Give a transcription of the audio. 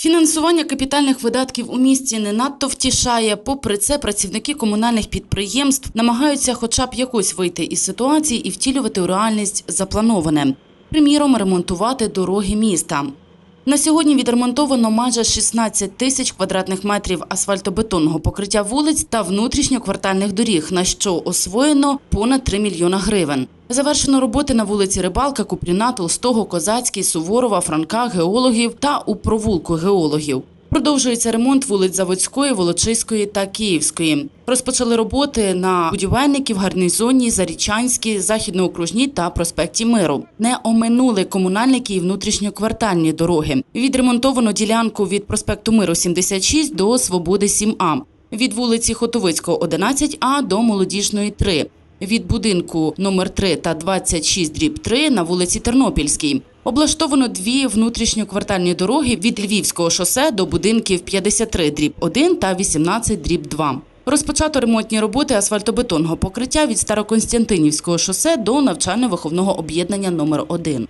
Фінансування капітальних видатків у місті не надто втішає. Попри це, працівники комунальних підприємств намагаються хоча б якось вийти із ситуації і втілювати у реальність заплановане. Приміром, ремонтувати дороги міста. На сьогодні відремонтовано майже 16 тисяч квадратних метрів асфальтобетонного покриття вулиць та внутрішньоквартальних доріг, на що освоєно понад 3 мільйона гривень. Завершено роботи на вулиці Рибалка, Купріна, Толстого, Козацький, Суворова, Франка, геологів та у провулку геологів. Продовжується ремонт вулиць Заводської, Волочиської та Київської. Розпочали роботи на будівельників, гарнізонній, Зарічанській, Західноокружній та проспекті Миру. Не оминули комунальники і внутрішньоквартальні дороги. Відремонтовано ділянку від проспекту Миру 76 до Свободи 7А. Від вулиці Хотовицького 11А до Молодіжної 3 від будинку номер 3 та 26 дріб 3 на вулиці Тернопільській. Облаштовано дві внутрішньоквартальні дороги від Львівського шосе до будинків 53 дріб 1 та 18 дріб 2. Розпочато ремонтні роботи асфальтобетонного покриття від Староконстянтинівського шосе до навчально-виховного об'єднання номер 1